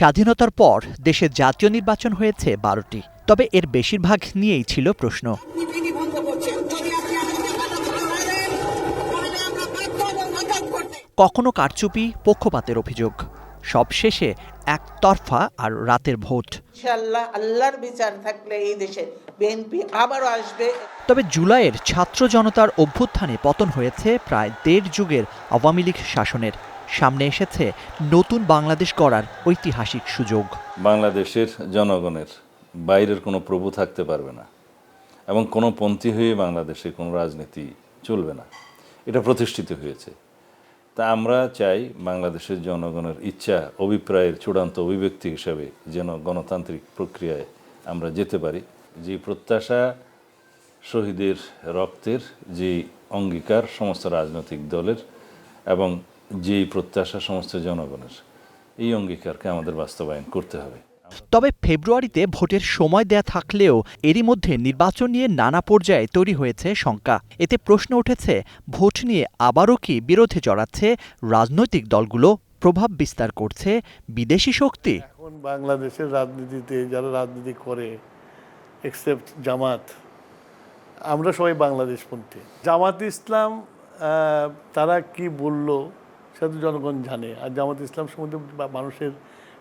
স্বাধীনতার পর দেশে জাতীয় নির্বাচন হয়েছে বারোটি। তবে এর বেশিরভাগ নিয়েই ছিল প্রশ্ন। কখনো কারচুপি পক্ষপাতের অভিযোগ। সবশেষে একতরফা আর রাতের ভোট। আল্লাহর বিচার থাকলে এই দেশে বিএনপি আবারও আসবে। তবে জুলাইয়ের ছাত্র জনতার অভ্যুত্থানে পতন হয়েছে প্রায় দেড় যুগের আওয়ামী লীগ শাসনের। সামনে এসেছে নতুন বাংলাদেশ গড়ার ঐতিহাসিক সুযোগ। বাংলাদেশের জনগণের বাইরের কোনো প্রভু থাকতে পারবে না এবং কোনো পন্থী হয়ে বাংলাদেশে কোনো রাজনীতি চলবে না। এটা প্রতিষ্ঠিত হয়েছে। তা আমরা চাই বাংলাদেশের জনগণের ইচ্ছা, অভিপ্রায়ের চূড়ান্ত অভিব্যক্তি হিসাবে যেন গণতান্ত্রিক প্রক্রিয়ায় আমরা যেতে পারি। যে প্রত্যাশা শহীদের রক্তের, যে অঙ্গীকার সমস্ত রাজনৈতিক দলের এবং যেই প্রত্যাশা সমস্ত জনগণের এই অঙ্গীকারকে আমাদের বাস্তবায়ন করতে হবে। তবে ফেব্রুয়ারিতে ভোটের সময় দেয়া থাকলেও এরই মধ্যে নির্বাচন নিয়ে নানা পর্যায়ে তৈরি হয়েছে শঙ্কা। এতে প্রশ্ন উঠেছে ভোট নিয়ে আবারও কি বিরোধে জড়াচ্ছে রাজনৈতিক দলগুলো? প্রভাব বিস্তার করছে বিদেশি শক্তি। এখন বাংলাদেশের রাজনীতিতে যারা রাজনীতি করে এক্সেপ্ট জামাত আমরা সবাই বাংলাদেশপন্থী। জামাত ইসলাম তারা কি বলল? সেটা তো জনগণ জানে। আর জামাত ইসলাম সম্বন্ধে মানুষের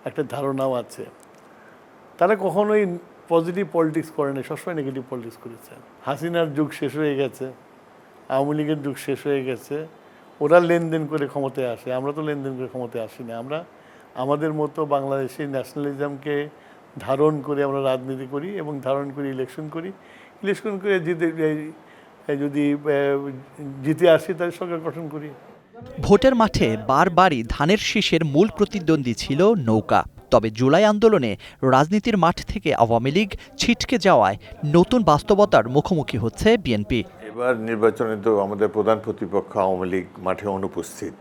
একটা ধারণাও আছে। তারা কখনোই পজিটিভ পলিটিক্স করে না সবসময় নেগেটিভ পলিটিক্স করেছে। হাসিনার যুগ শেষ হয়ে গেছে, আওয়ামী লীগের যুগ শেষ হয়ে গেছে। ওরা লেনদেন করে ক্ষমতায় আসে, আমরা তো লেনদেন করে ক্ষমতায় আসি না আমরা আমাদের মতো বাংলাদেশি ন্যাশনালিজমকে ধারণ করে আমরা রাজনীতি করি এবং ধারণ করে ইলেকশন করি। ইলেকশন করে জিতে যদি জিতে আসি তাহলে সরকার গঠন করি। ভোটের মাঠে বারবারই ধানের শীষের মূল প্রতিদ্বন্দ্বী ছিল নৌকা। তবে জুলাই আন্দোলনে রাজনীতির মাঠ থেকে আওয়ামী লীগ ছিটকে যাওয়ায় নতুন বাস্তবতার মুখোমুখি হচ্ছে বিএনপি। এবার নির্বাচনে তো আমাদের প্রধান প্রতিপক্ষ আওয়ামী লীগ মাঠে অনুপস্থিত।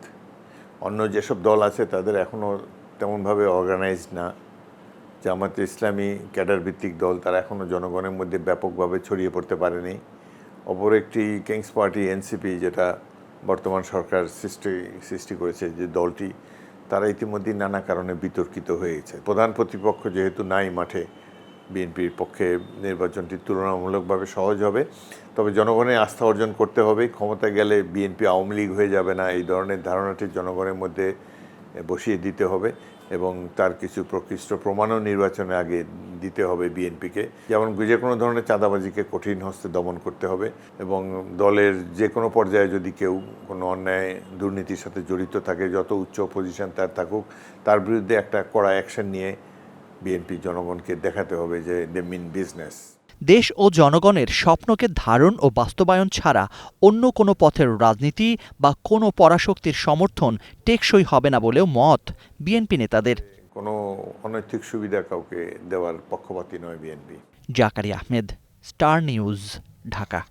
অন্য যেসব দল আছে তাদের এখনও তেমনভাবে অর্গানাইজ না। জামাতে ইসলামী ক্যাডার ভিত্তিক দল তারা এখনও জনগণের মধ্যে ব্যাপকভাবে ছড়িয়ে পড়তে পারেনি। অপর একটি কিংস পার্টি এনসিপি যেটা বর্তমান সরকার সৃষ্টি সৃষ্টি করেছে যে দলটি, তারা ইতিমধ্যেই নানা কারণে বিতর্কিত হয়েছে। প্রধান প্রতিপক্ষ যেহেতু নাই মাঠে, বিএনপির পক্ষে নির্বাচনটি তুলনামূলকভাবে সহজ হবে। তবে জনগণের আস্থা অর্জন করতে হবে। ক্ষমতা গেলে বিএনপি আওয়ামী লীগ হয়ে যাবে না। এই ধরনের ধারণাটি জনগণের মধ্যে বসিয়ে দিতে হবে। এবং তার কিছু প্রকৃষ্ট প্রমাণও নির্বাচনের আগে দিতে হবে বিএনপিকে। যেমন যে কোনো ধরনের চাঁদাবাজিকে কঠিন হস্তে দমন করতে হবে এবং দলের যে কোনো পর্যায়ে যদি কেউ কোনো অন্যায়, দুর্নীতির সাথে জড়িত থাকে, যত উচ্চ পজিশন তার থাকুক, তার বিরুদ্ধে একটা কড়া অ্যাকশন নিয়ে বিএনপি জনগণকে দেখাতে হবে যে দে মিন বিজনেস দেশ ও জনগণের স্বপ্নকে ধারণ ও বাস্তবায়ন ছাড়া অন্য কোনো পথের রাজনীতি বা কোনো পরাশক্তির সমর্থন টেকসই হবে না বলেও মত বিএনপি নেতাদের। কোনো অনৈতিক সুবিধা কাউকে দেওয়ার পক্ষপাতী নয় BNP. Zakari Ahmed Star News Dhaka.